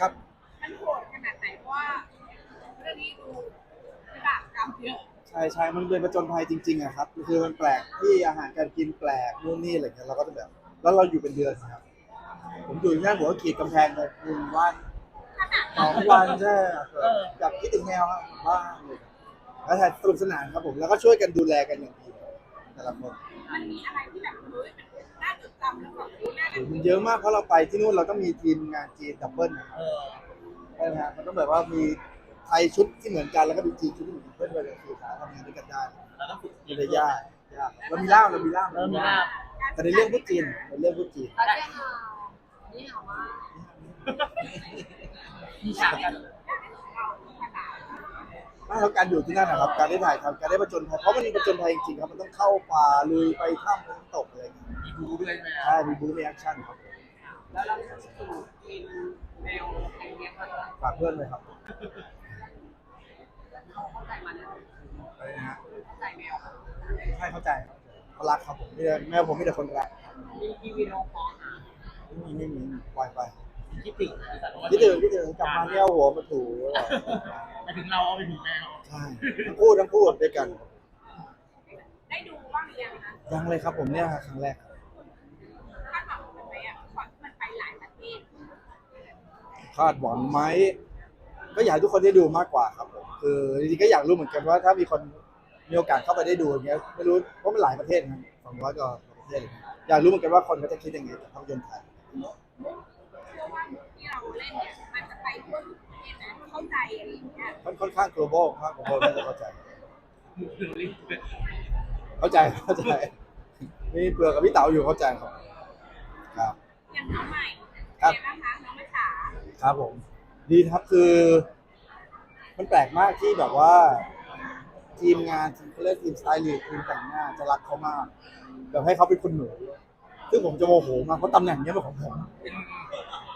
ครับ มันโหดขนาดไหนเพราะว่าเรื่องนี้ดูวิบากกรรมเยอะใช่ใช่มันเป็นประจนภัยจริงๆอะครับ คือมันแปลกที่อาหารการกินแปลกนู่นนี่อะไรเงี้ยเราก็จะแบบ แล้วเราอยู่เป็นเดือนครับ ผมอยู่ที่นั่นผมก็ขีดกำแพงเลยหนึ่งวันขนาดสองวันใช่แบบคิดถึงแมวครับบ้างเลยแล้วถ่ายสนุกสนานครับผมแล้วก็ช่วยกันดูแลกันอย่างดีแต่ละคนมันมีอะไรที่แบบเฮ้ยมันน่ าจดจำแล้วแบบรู้น่า โอ้ จะ โหมันเยอะมากเพราะเราไปที่นู่นเราต้องมีทีมงานจีนดับเบิลนะครับ เออ ใช่ไหมฮะมันต้องแบบว่ามีไทยชุดที่เหมือนกันแล้วก็มีจีนชุดที่เหมือนกันเพื่อไปสื่อสารทำงานด้วยกันได้ เราต้องฝึก มันจะยากยากเรามีล่ามเรามีล่าม เริ่มมีลาบ แต่ในเรื่องพูดจีนในเรื่องพูดจีน 大家好你好吗 มีฉากกัน เราภาษา ไม่แล้วการอยู่ที่นั่นนะครับ การได้ถ่ายทำการได้ประจนภัยเพราะมันมีประจนภัยจริงๆครับมันต้องเข้าป่าลุยไปถ้ำไปน้ำตกอะไรอย่างเงี้ย มี ี้ย บูด้วยไหมใช่มีบู๊มีแอคชั่นครับแล้วเราจะสูตรกินแมวอะไรเงี้ยค่ะฝากเพื่อนเลยครับเขาเข้าใจมันอะไรนะฮะเข้าใจแมวใช่เข้าใจครับเขารักครับผมไม่ได้แม่ผมไม่แต่คนรักมีทีวีโนคอหาไม่มีไม่มีปล่อยไปคิดถึงแต่ว่าคิดถึงคิดถึงกลับมาเนี่ยเอาหัวมาถูไปถึงเราเอาไปถึงแมวใช่ทั้งคู่ทั้งคู่ด้วยกัน ได้ดูบ้างหรือยังคะยังเลยครับผมเนี่ยครั้งแรกครับ คาดหวังมันไหมอะก่อนที่มันไปหลายประเทศ คาดหวังไหมก็อยากให้ทุกคนได้ดูมากกว่าครับผมคือจริงๆก็อยากรู้เหมือนกันว่าถ้ามีคนมีโอกาสเข้าไปได้ดูอย่างเงี้ยไม่รู้เพราะมันหลายประเทศนะสองร้อยกว่าประเทศเลยอยากรู้เหมือนกันว่าคนเขาจะคิดยังไงกับภาพยนตร์ไทย เชื่อว่าที่เราเล่นเนี่ยมันจะไปทั่วทุกประเทศนะเข้าใจอะไรอย่างเงี้ยค่อนค่อนข้าง global มาก global น่าจะเข้าใจ เข้าใจ เข้าใจ มีเปลือกกับพี่เต๋าอยู่เข้าใจครับ ครับ อย่างน้องใหม่ครับเป็นไงบ้างคะน้องมัจฉา ครับผม ดีครับคือ มันแปลกมากที่แบบว่า ทีมงานทีมเขาเรียกทีมสไตลิสต์ทีมแต่งหน้าจะรักเขามากแบบให้เขาเป็นคนหนูซึ่งผมจะโมโหมากเพราะตำแหน่งเนี้ยเป็นของผม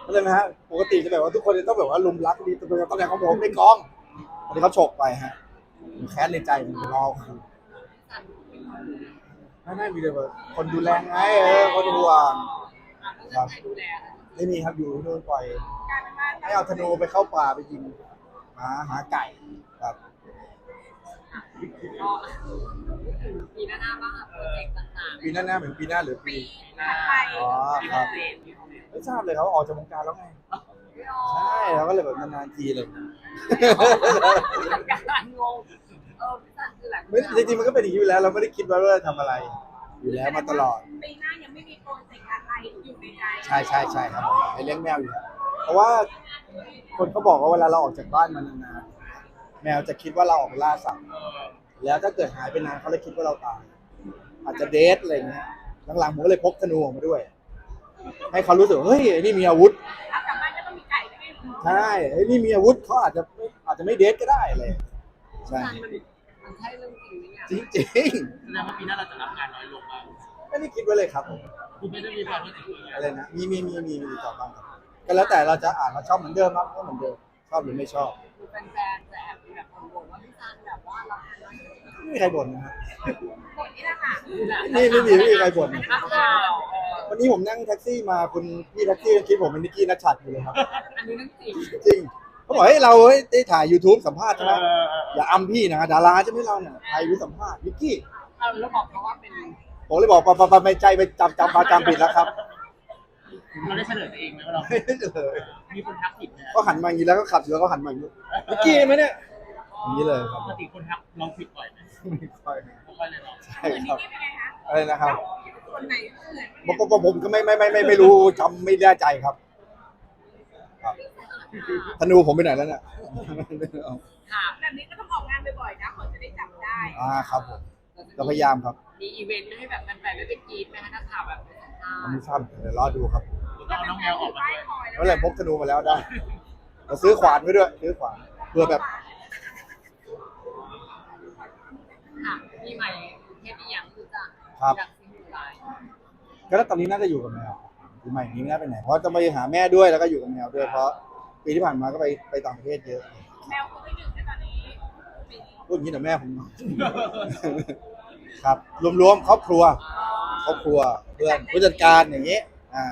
เข้าใจไหมฮะปกติจะแบบว่าทุกคนจะต้องแบบว่าลุมรักดีตำแหน่งตำแหน่งของผมในกองอันนี้เขาฉกไปฮะผมแค้นในใจผมรอคือไม่ไม่มีเลยว่าคนดูแลไงเออคนห่วงครับใครดูแลไม่มีครับอยู่ที่นู่นปล่อย กลายเป็น ให้เอาธนูไปเข้าป่าไปยิงหาหาไก่ครับก็ปีหน้าบ้างอะโปรเจกต์ต่างปีหน้าหน้าเหมือนปีหน้าหรือๆปีปีถัดไปอ๋อครับ ไม่ทราบเลยครับว่าออกจากวงการแล้วไง ใช่แล้วก็เลยแบบนานๆทีเลย การงงเออพี่สันคือหลังไม่จริงๆมันก็เป็นอย่างนี้อยู่แล้ว เราไม่ได้คิดว่าเราจะทำอะไร อยู่แล้วมาตลอด ปีหน้ายังไม่มีโปรเจกต์อะไรอยู่ในใจ ใช่ใช่ใช่ครับไอเลี้ยงแมวอยู่แล้ว เพราะว่าคนเขาบอกว่าเวลาเราออกจากบ้านมานานๆแมวจะคิดว่าเราออกไปล่าสัตว์แล้วถ้าเกิดหายไปนานเขาเลยคิดว่าเราตาย อาจจะเดทอะไรเงี้ยหลังๆผมก็เลยพกธนูออกมาด้วย ให้เขารู้สึกว่าเฮ้ยไอ้นี่มีอาวุธถ้ากลับบ้านก็ต้องมีไก่ด้วยไงใช่ไอ้นี่มีอาวุธเขาอาจจะไม่อาจจะไม่เดทก็ได้เลยใช่มันใช่เรื่องจริงไหมเนี่ยจริงแสดงว่าปีหน้าเราจะรับงานน้อยลงบ้างๆไม่ได้คิดไว้เลยครับผมคุณไม่ได้มีความรู้สึกอย่างเงี้ยอะไรนะมีมีมีมีมีติดต่อบ้างครับ ก็แล้วแต่เราจะอ่านเราชอบเหมือนเดิมครับก็เหมือนเดิมชอบหรือไม่ชอบคือแฟนๆจะแอบมีแบบบ่นว่าพี่ซันแบบว่าเราทำอะไรไม่มีใครบ่นนะฮะบ่นนี่แหละค่ะนี่ไม่มีไม่มีใครบ่นนักข่าวเออวันนี้ผมนั่งแท็กซี่มาคุณพี่แท็กซี่ยังคิดผมเป็นนิกกี้นัชชัดอยู่เลยครับอันนี้เรื่องจริงจริงเขาบอกให้ยเราเฮ้ยได้ถ่าย YouTube สัมภาษณ์เอใช่ไหมอเอออย่าอำพี่นะดาราใช่ไหมเราเนี่ยถ่ายวิสัมภาษณ์นิกกี้เอาแล้วบอกเขาว่าเป็นผมเลยบอกปะปะปะไม่ใจไปจำจำมาจำผิดแล้วครับ เราได้เฉลยตัวเองไหมว่าเรา ไม่ได้เลยมีคนทักผิดไหมก็หันมาอย่างนี้แล้วก็ขับอยู่แล้วก็หันมาอย่างนี้นิกกี้ไหมเนี่ยอย่างนี้เลยครับปกติคนทักเราผิดบ่อยไหมไม่ค่อยไม่ค่อยเลยเนาะใช่เหมือนคนิรับกกี้เป็นไงคะอะไรนะครับคนไหนเหมือนผมผมผมก็ไม่ไม่ไม่ไม่ไม่รู้จำไม่แน่ใจครับครับธนูผมไปไหนแล้วเนี่ยค่ะแบบนี้ก็ต้องออกงานบ่อยๆนะคนจะได้จับได้อ่าครับผมเราพยายามครับ มีอีเวนต์ให้แบบแฟนๆได้ไปกรีดไหมคะนักข่าวแบบไปสัมภาผมษไม่ณ์ทราบเดี๋ยวรอดูครับ เราเอาน้องแมวออกมาด้วยเมื่อไหร่พกธนูมาแล้วได้เราซื้อขวานไว้ด้วย ซื้อขวานเพื่อแบบค่ะมีใหม่เทปอีหยังคือจะครับอยากซิงอยู่ไลน์ก็ตอนนี้น่าจะอยู่กับแมวปีใหม่นี้ไม่น่าไปไหนเพราะจะไปหาแม่ด้วยแล้วก็อยู่กับแมวด้วยเพราะปีที่ผ่านมาก็ไปไปต่างประเทศเยอะแมวคุณไปหนึ่งในตอนนี้ปีนี้พูดอย่างนี้เดี๋ยวแม่ผม ครับ รวมๆครอบครัว ครอบครัวเพื่อนผู้จัดการอย่างนี้ อ่า